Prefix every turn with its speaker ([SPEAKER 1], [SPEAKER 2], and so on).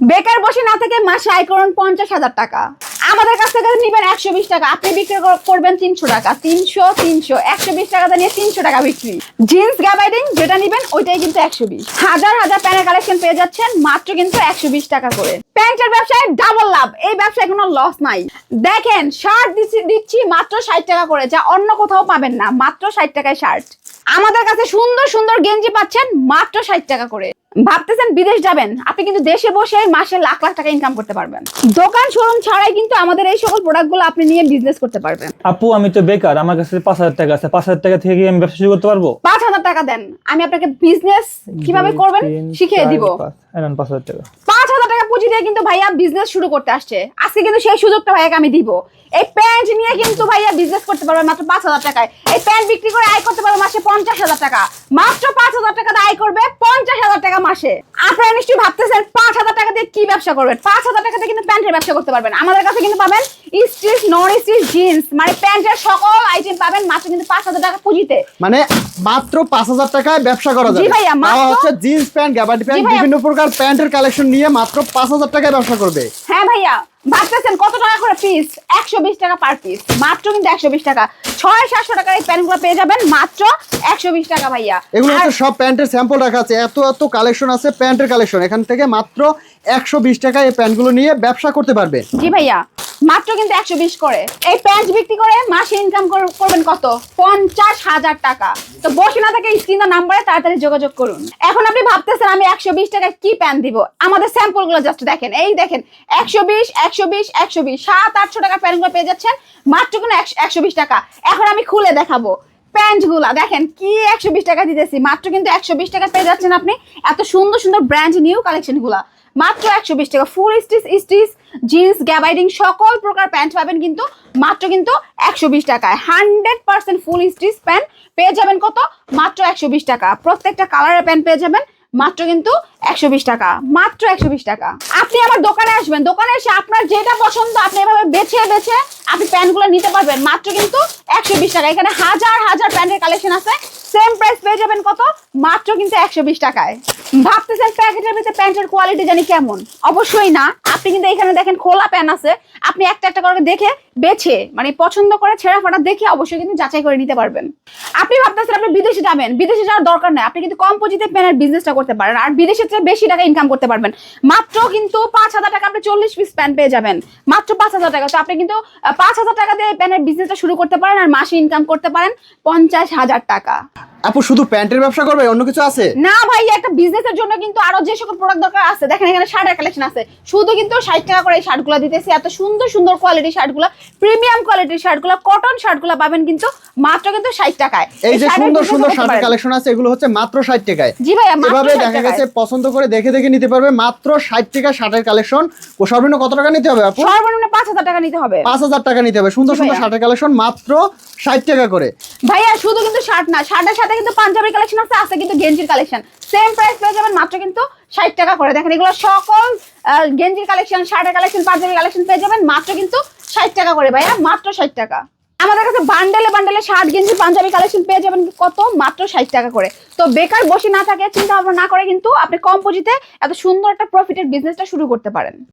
[SPEAKER 1] বেকার বসে না থেকে মাসে আয় করুন পঞ্চাশ হাজার টাকা। আমাদের কাছ থেকে নিবেন একশো বিশ টাকা। আপনি বিক্রি করবেন তিনশো টাকা। তিনশো তিনশো, একশো বিশ টাকা নিয়ে তিনশো টাকা বিক্রি। জিন্স গ্যাবাইডিং যেটা নিবেন, ওইটাই কিন্তু একশো বিশ। হাজার হাজার প্যানের কালেকশন পেয়ে যাচ্ছেন, মাত্র কিন্তু একশো বিশ টাকা করে। প্যান্টের ব্যবসায় ডাবল লাভ। এই ব্যবসায় কোনো লস নাই। দেখেন শার্ট দিচ্ছি দিচ্ছি মাত্র ষাট টাকা করে, যা অন্য কোথাও পাবেন না। মাত্র ষাট টাকায় শার্ট আমাদের কাছে সুন্দর সুন্দর গেঞ্জি পাচ্ছেন, মাত্র ষাট টাকা করে। ভাবতেছেন বিদেশ যাবেন আপনি কিন্তু দেশে বসে মাসে লাখ লাখ টাকা ইনকাম করতে পারবেন। দোকান শোরুম ছাড়াই কিন্তু আমাদের এই সকল প্রোডাক্টগুলো আপনি নিয়ে বিজনেস করতে পারবেন।
[SPEAKER 2] আপু আমি তো বেকার আমার কাছে পাঁচ হাজার টাকা আছে পাঁচ হাজার টাকা থেকে কি আমি ব্যবসা শুরু করতে পারব?
[SPEAKER 1] পাঁচ হাজার টাকা দেন আমি আপনাকে বিজনেস কীভাবে করবেন শিখিয়ে দিব।
[SPEAKER 2] পাঁচ। এই হাজার টাকা।
[SPEAKER 1] পাঁচ হাজার টাকা পুঁজি দিয়ে কিন্তু ভাইয়া বিজনেস শুরু করতে আসছে। আজকে কিন্তু সেই সুযোগটা ভাইয়াকে আমি দিব। এই প্যান্ট নিয়ে কিন্তু ভাইয়া বিজনেস করতে পারবে মাত্র পাঁচ হাজার টাকায়। এই প্যান্ট বিক্রি করে আয় করতে পারবে মাসে পঞ্চাশ হাজার টাকা। মাত্র পাঁচ হাজার টাকা দিয়ে আয় করবে পঞ্চাশ হাজার টাকা মাসে। আপনারা নিশ্চয়ই ভাবতেছেন, পাঁচ হাজার টাকা দিয়ে কি ব্যবসা করবেন? পাঁচ হাজার টাকা দিয়ে কিন্তু প্যান্টের ব্যবসা করতে পারবেন। আমাদের কাছে কিন্তু পাবেন স্টিচ নন স্টিচ জিন্স মানে প্যান্টের সকল আইটেম পাবেন মাত্র কিন্তু পাঁচ হাজার টাকা পুঁজিতে।
[SPEAKER 3] মানে মাত্র পাঁচ হাজার টাকায় ব্যবসা করা
[SPEAKER 1] জি
[SPEAKER 3] যাবে।
[SPEAKER 1] ভাইয়া, মাত্র-
[SPEAKER 3] হচ্ছে জিন্স প্যান্ট গ্যাবার্ডি প্যান্ট বিভিন্ন প্রকার প্যান্টের কালেকশন নিয়ে মাত্র পাঁচ হাজার টাকায় ব্যবসা করবে।
[SPEAKER 1] হ্যাঁ ভাইয়া ভাবতেছেন কত টাকা করে পিস একশো বিশ টাকা পার পিস মাত্র কিন্তু একশো বিশ টাকা। ছয় সাতশো টাকার এই প্যান্টগুলো পেয়ে যাবেন মাত্র একশো বিশ টাকা ভাইয়া।
[SPEAKER 3] এগুলো হচ্ছে সব প্যান্টের স্যাম্পল রাখা আছে। এত এত কালেকশন আছে প্যান্টের কালেকশন এখান থেকে মাত্র একশো বিশ টাকায় এই প্যান্টগুলো নিয়ে ব্যবসা করতে পারবে
[SPEAKER 1] জি ভাইয়া। মাত্র কিন্তু একশো বিশ করে। এই প্যান্ট বিক্রি করে মাসে ইনকাম করবেন কত? পঞ্চাশ হাজার টাকা। তো বসে না থেকে স্ক্রিনের নাম্বারে তাড়াতাড়ি যোগাযোগ করুন। এখন আপনি ভাবতেছেন আমি একশো বিশ টাকায় কি প্যান্ট দিব? আমাদের স্যাম্পলগুলো জাস্ট দেখেন। এই দেখেন, একশো বিশ একশো বিশ একশো বিশ। সাত, আটশো টাকার প্যান্টগুলো পেয়ে যাচ্ছেন, মাত্র কিন্তু একশো বিশ টাকা। এখন আমি খুলে দেখাবো দেখেন কি একশো বিশ টাকা দিতেছি। মাত্র কিন্তু একশো বিশ টাকা পেয়ে যাচ্ছেন আপনি। এত সুন্দর সুন্দর ব্র্যান্ড নিউ কালেকশনগুলা। মাত্র একশো বিশ টাকা। Full stitch stitch, jeans, gabardine, সকল প্রকার প্যান্ট পাবেন কিন্তু মাত্র কিন্তু একশো বিশ টাকায়। Hundred percent full stitch pant পেয়ে যাবেন কত? মাত্র একশো বিশ টাকা। প্রত্যেকটা কালারের প্যান্ট পেয়ে যাবেন মাত্র কিন্তু একশো বিশ টাকা। মাত্র একশো বিশ টাকা। আপনি আমার দোকানে আসবেন। দোকানে এসে আপনার যেটা পছন্দ, আপনি এভাবে বেছে বেছে আপনি প্যান্টগুলো নিতে পারবেন। মাত্র কিন্তু একশো বিশ টাকা। এখানে হাজার হাজার প্যান্টের কালেকশন আছে। সেম প্রাইস পেয়ে যাবেন কত? মাত্র কিন্তু একশো বিশ টাকায়। ভাবতেছেন প্যাকেটের প্যান্টের কোয়ালিটি জানি কেমন? অবশ্যই না। আপনি কিন্তু এখানে দেখেন খোলা প্যান আছে। আপনি একটা একটা করে দেখে বেছে মানে পছন্দ করে ছেঁড়া ফাটা দেখে অবশ্যই কিন্তু যাচাই করে নিতে পারবেন। আপনি ভাবতেছেন আপনি বিদেশে যাবেন। বিদেশে যাওয়ার দরকার নাই। আপনি কিন্তু কম পুঁজিতে প্যানের বিজনেসটা করতে পারেন। আর বিদেশের চেয়ে বেশি টাকা ইনকাম করতে পারবেন মাত্র কিন্তু পাঁচ হাজার টাকা আপনি চল্লিশ পিস প্যান পেয়ে যাবেন। মাত্র পাঁচ হাজার টাকা। তো আপনি কিন্তু পাঁচ হাজার টাকা দিয়ে প্যানের বিজনেসটা শুরু করতে পারেন আর মাসে ইনকাম করতে পারেন পঞ্চাশ হাজার টাকা।
[SPEAKER 3] আপু শুধু প্যান্টের ব্যবসা করবে অন্য কিছু আছে?
[SPEAKER 1] না ভাই একটা বিজনেসের জন্য কিন্তু আরও যে সকল প্রোডাক্ট দরকার আছে। দেখেন এখানে শার্টের কালেকশন আছে। শুধু কিন্তু ষাট টাকা করে এই শার্টগুলো দিতেছি। এত সুন্দর সুন্দর কোয়ালিটির শার্টগুলো প্রিমিয়াম কোয়ালিটির শার্টগুলো কটন শার্টগুলো পাবেন কিন্তু মাত্র কিন্তু ষাট টাকায়।
[SPEAKER 3] এই যে সুন্দর সুন্দর শার্টের কালেকশন আছে এগুলো হচ্ছে মাত্র ষাট টাকায়।
[SPEAKER 1] জি মাত্র
[SPEAKER 3] এভাবে দেখা গেছে পছন্দ করে দেখে দেখে নিতে পারবে মাত্র ষাট টাকা শার্টের কালেকশন ও সর্বনিম্ন কত টাকা নিতে হবে আপু?
[SPEAKER 1] সর্বনিম্ন পাঁচ হাজার টাকা নিতে হবে।
[SPEAKER 3] পাঁচ হাজার টাকা নিতে হবে। সুন্দর সুন্দর। শার্টের কালেকশন মাত্র ষাট টাকা করে।
[SPEAKER 1] ভাইয়া শুধু কিন্তু শার্ট না শার্টের সাথে কিন্তু পাঞ্জাবি কালেকশন আছে আছে কিন্তু গেঞ্জির কালেকশন সেম প্রাইস পেয়ে যাবেন মাত্র কিন্তু ষাট টাকা করে। দেখেন এগুলো সকল গেঞ্জির কালেকশন শার্টের কালেকশন পাঞ্জাবি কালেকশন পেয়ে যাবেন মাত্র কিন্তু ষাট টাকা করে ভাইয়া, মাত্র ষাট টাকা। আমাদের কাছে বান্ডেলে বান্ডেলে শার্ট, গেঞ্জি, পাঞ্জাবি কালেকশন পেয়ে যাবেন কত? মাত্র ষাট টাকা করে। তো বেকার বসে না থাকে, চিন্তা ভাবনা না করে কিন্তু আপনি কম পুঁজিতে এত সুন্দর একটা প্রফিটের বিজনেসটা শুরু করতে পারেন।